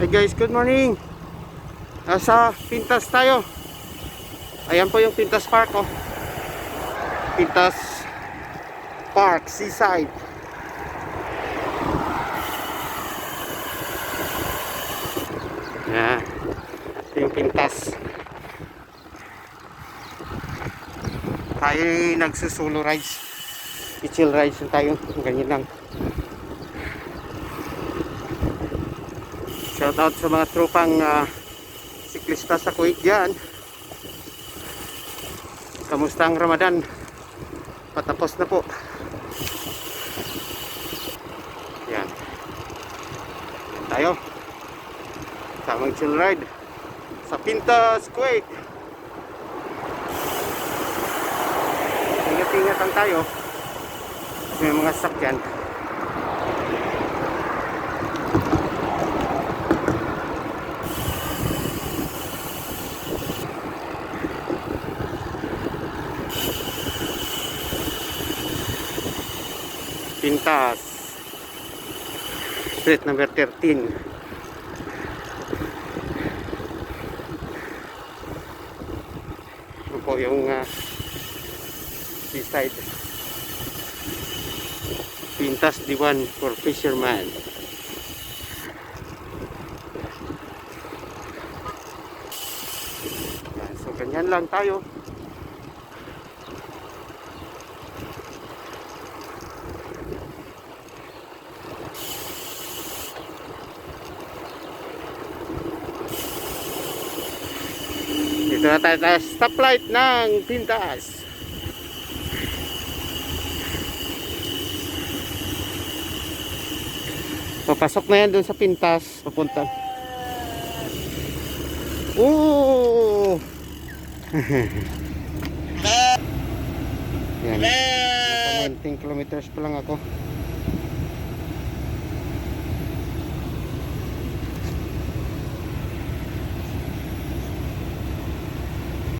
Hey guys, good morning. Nasa Pintas tayo. Ayan po yung Pintas Park oh. Pintas Park, Seaside. Yan. Ito yung Pintas. Tayo nagsusulo rides. I-chill rides tayo. Ganyan lang. Shout out sa mga tropang ah, siklista sa Kuwait dyan. Kamusta ang Ramadan? Patapos na po. Yan. Yan tayo. Tamang chill ride sa Pintas, Kuwait. Ingat-ingatan tayo. May mga sakyan. Pintas. Street number 13 Ito po yung uh, seaside? Pintas Diwan for fisherman. So ganyan lang tayo Dito na tayo sa stoplight ng Pintas. Papasok na yan dun sa Pintas. Papunta. Oo! yan. Naka 19 kilometers pa lang ako.